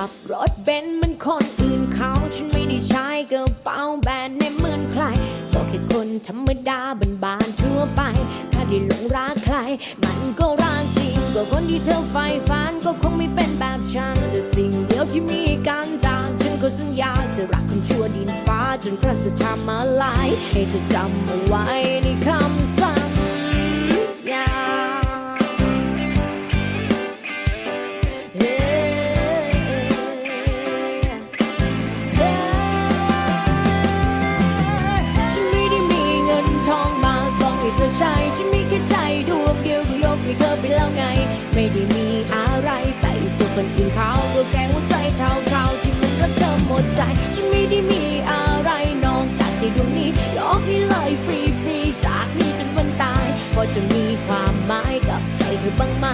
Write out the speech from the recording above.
ขับรถเบนซ์มันคนอื่นเขาฉันไม่ได้ใช้กระเป๋าแบรนด์ในเหมือนใครก็แค่คนธรรมดาบันบานทั่วไป ถ้าได้หลงรักใคร มันก็รักจริงก็คนที่เธอใฝ่ฝันก็คงไม่เป็นแบบฉันแต่สิ่งเดียวที่มีการจากฉันก็สัญญาจะรักคนชั่วดินฟ้าจนพระสุธรรมาลายให้เธอจำเอาไว้ งเดียวก็ยกให้เธอไปแล้วไง ไม่ได้มีอะไรไปสู่คนอื่นเขาก็แค่หัวใจเท่าๆที่มันรักเธอหมดใจฉันไม่ได้มีอะไรนอกจากใจดวงนี้ยกให้เลยฟรีฟรีจากนี้จนวันตายพอจะมีความหมายกับใจเธอบ้างไหม